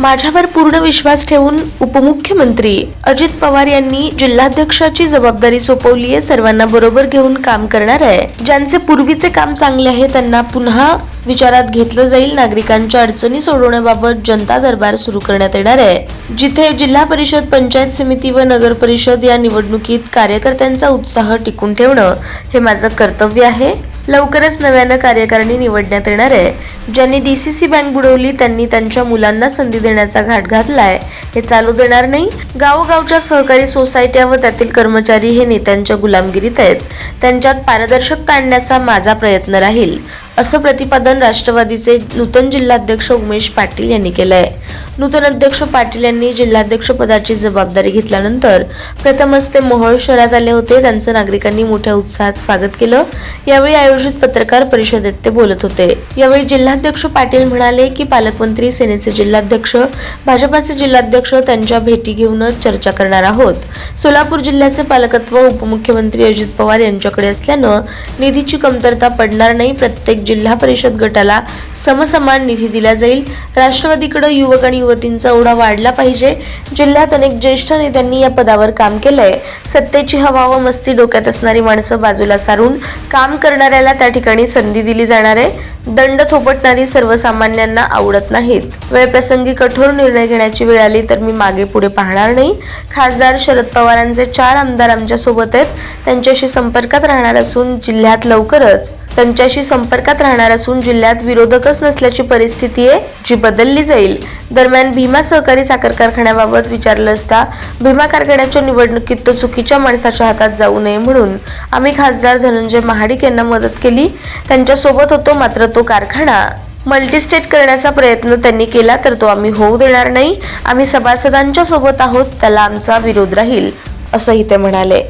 माझ्यावर पूर्ण विश्वास ठेवून उपमुख्यमंत्री अजित पवार यांनी जिल्हाध्यक्षाची जबाबदारी सोपवली आहे सर्वांना बरोबर घेऊन काम करणार आहे. ज्यांचे पूर्वीचे काम चांगले आहे त्यांना पुन्हा विचारात घेतलं जाईल. नागरिकांच्या अडचणी सोडवण्याबाबत जनता दरबार सुरू करण्यात येणार आहे. जिथे जिल्हा परिषद पंचायत समिती व नगर परिषद या निवडणुकीत कार्यकर्त्यांचा उत्साह टिकून ठेवणं हे माझं कर्तव्य आहे. लवकरच नव्यानं कार्यकारिणी निवडण्यात येणार आहे. ज्यांनी डी सी सी बँक बुडवली त्यांनी त्यांच्या मुलांना संधी देण्याचा घाट घातलाय. हे चालू देणार नाही. गावोगावच्या सहकारी सोसायट्या व त्यातील कर्मचारी हे नेत्यांच्या गुलामगिरीत आहेत. त्यांच्यात पारदर्शकता आणण्याचा माझा प्रयत्न राहील असं प्रतिपादन राष्ट्रवादीचे नूतन जिल्हाध्यक्ष उमेश पाटील यांनी केलं आहे नूतन अध्यक्ष पाटील यांनी जिल्हाध्यक्ष पदाची जबाबदारी घेतल्यानंतर प्रथमच ते मोहोळ शहरात आले होते. त्यांचं नागरिकांनी मोठ्या उत्साहात स्वागत केलं. यावेळी आयोजित पत्रकार परिषदेत ते बोलत होते. यावेळी जिल्हाध्यक्ष पाटील म्हणाले की पालकमंत्री सेनेचे जिल्हाध्यक्ष भाजपाचे जिल्हाध्यक्ष त्यांच्या भेटी घेऊनच चर्चा करणार आहोत. सोलापूर जिल्ह्याचे पालकत्व उपमुख्यमंत्री अजित पवार यांच्याकडे असल्यानं निधीची कमतरता पडणार नाही. प्रत्येक जिल्हा परिषद गटाला समसमान निधी दिला जाईल. राष्ट्रवादीकडे युवक आणि युवतींचा ओढा वाढला पाहिजे. जिल्ह्यात अनेक ज्येष्ठ नेत्यांनी या पदावर काम केलंय. सत्तेची हवा व मस्ती डोक्यात असणारी माणसं बाजूला सारून काम करणाऱ्याला त्या ठिकाणी संधी दिली जाणार आहे. दंड थोपटणारी सर्वसामान्यांना आवडत नाहीत. वेळप्रसंगी कठोर निर्णय घेण्याची वेळ आली तर मी मागे पुढे पाहणार नाही. खासदार शरद पवारांचे चार आमदार आमच्यासोबत आहेत. त्यांच्याशी संपर्कात राहणार असून जिल्ह्यात लवकरच त्यांच्याशी संपर्कात राहणार असून जिल्ह्यात विरोधकच नसल्याची परिस्थिती आहे जी बदलली जाईल. दरम्यान भीमा सहकारी साखर कारखान्याबाबत विचारलं असता भीमा कारखान्याच्या निवडणुकीत तो चुकीच्या माणसाच्या हातात जाऊ नये म्हणून आम्ही खासदार धनंजय महाडिक यांना मदत केली. त्यांच्यासोबत होतो मात्र तो कारखाना. मल्टीस्टेट करण्याचा प्रयत्न त्यांनी केला तर तो आम्ही होऊ देणार नाही. आम्ही सभासदांच्या सोबत आहोत त्याला आमचा विरोध राहील असंही ते म्हणाले.